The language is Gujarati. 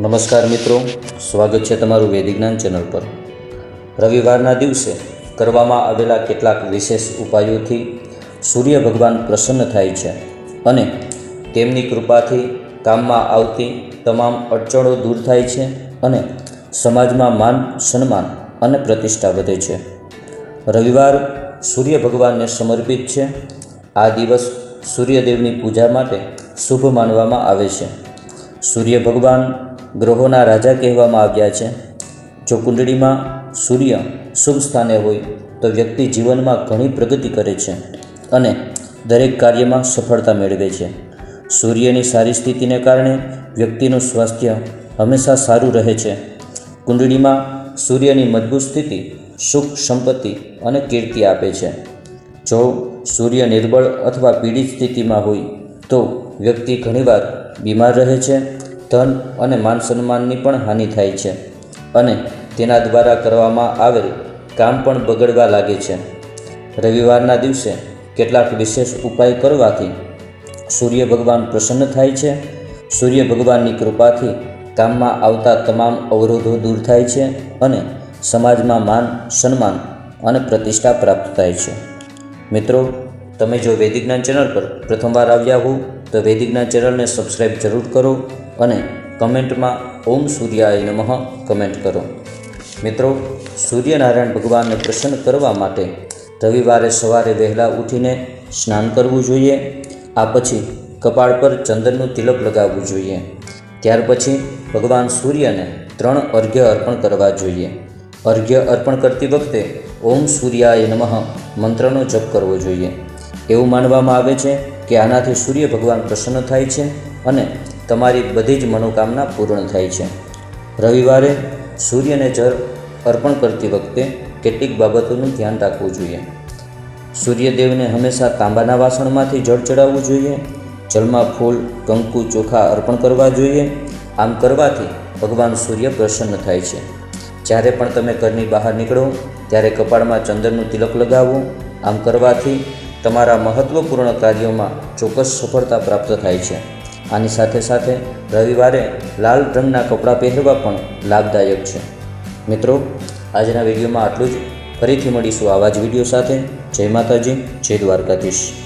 નમસ્કાર મિત્રો, સ્વાગત છે તમારું વૈદિક જ્ઞાન ચેનલ પર. રવિવારના દિવસે કરવામાં આવેલા કેટલાક વિશેષ ઉપાયોથી સૂર્ય ભગવાન પ્રસન્ન થાય છે અને તેમની કૃપાથી કામમાં આવતી તમામ અડચણો દૂર થાય છે અને સમાજમાં માન, સન્માન અને પ્રતિષ્ઠા વધે છે. રવિવાર સૂર્ય ભગવાનને સમર્પિત છે. આ દિવસ સૂર્યદેવની પૂજા માટે શુભ માનવામાં આવે છે. સૂર્ય ભગવાન ગ્રહોના રાજા કહેવામાં આવ્યા છે, જો કુંડળીમાં સૂર્ય શુભ સ્થાને હોય, તો વ્યક્તિ જીવનમાં ઘણી પ્રગતિ કરે છે અને દરેક કાર્યમાં સફળતા મેળવે છે. સૂર્યની સારી સ્થિતિને કારણે વ્યક્તિનું સ્વાસ્થ્ય હંમેશા સારું રહે છે. કુંડળીમાં સૂર્યની મજબૂત સ્થિતિ સુખ, સંપત્તિ અને કીર્તિ આપે છે. જો સૂર્ય નિર્બળ અથવા પીડિત સ્થિતિમાં હોય, તો વ્યક્તિ ઘણીવાર બીમાર રહે છે ધન અને માન સન્માનની પણ હાનિ થાય છે અને તેના દ્વારા કરવામાં આવેલ કામ પણ બગડવા લાગે છે. રવિવારના દિવસે કેટલાક વિશેષ ઉપાય કરવાથી સૂર્ય ભગવાન પ્રસન્ન થાય છે. સૂર્ય ભગવાનની કૃપાથી કામમાં આવતા તમામ અવરોધો દૂર થાય છે અને સમાજમાં માન, સન્માન અને પ્રતિષ્ઠા પ્રાપ્ત થાય છે. મિત્રો, તમે જો વૈદિક જ્ઞાન ચેનલ પર પ્રથમવાર આવ્યા હો, તો વૈદિક જ્ઞાન ચેનલને સબસ્ક્રાઈબ જરૂર કરો અને કમેન્ટમાં ઓમ સૂર્યાય નમઃ કમેન્ટ કરો. મિત્રો, સૂર્યનારાયણ ભગવાનને પ્રસન્ન કરવા માટે રવિવારે સવારે વહેલા ઉઠીને સ્નાન કરવું જોઈએ, આ પછી કપાળ પર ચંદનનું તિલક લગાવવું જોઈએ. ત્યાર પછી ભગવાન સૂર્યને ત્રણ અર્ઘ્ય અર્પણ કરવા જોઈએ. અર્ઘ્ય અર્પણ કરતી વખતે ઓમ સૂર્યાય નમઃ મંત્રનો જપ કરવો જોઈએ. એવું માનવામાં આવે છે કે આનાથી સૂર્ય ભગવાન પ્રસન્ન થાય છે અને તમારી બધી જ મનોકામના પૂર્ણ થાય છે. રવિવારે સૂર્યને જળ અર્પણ કરતી વખતે કેટલીક બાબતોનું ધ્યાન રાખવું જોઈએ. સૂર્યદેવને હંમેશા તાંબાના વાસણમાંથી જળ ચડાવવું જોઈએ. જળમાં ફૂલ, કંકુ, ચોખા અર્પણ કરવા જોઈએ. આમ કરવાથી ભગવાન સૂર્ય પ્રસન્ન થાય છે. જ્યારે પણ તમે ઘરની બહાર નીકળો, ત્યારે કપાળમાં ચંદનનું તિલક લગાવો. આમ કરવાથી તમારા મહત્ત્વપૂર્ણ કાર્યોમાં ચોક્કસ સફળતા પ્રાપ્ત થાય છે. આની સાથે સાથે રવિવારે લાલ રંગના કપડાં પહેરવા પણ લાભદાયક છે. મિત્રો, આજના વિડીયોમાં આટલું જ. ફરીથી મળીશું આવા જ વીડિયો સાથે. જય માતાજી, જય દ્વારકાધીશ.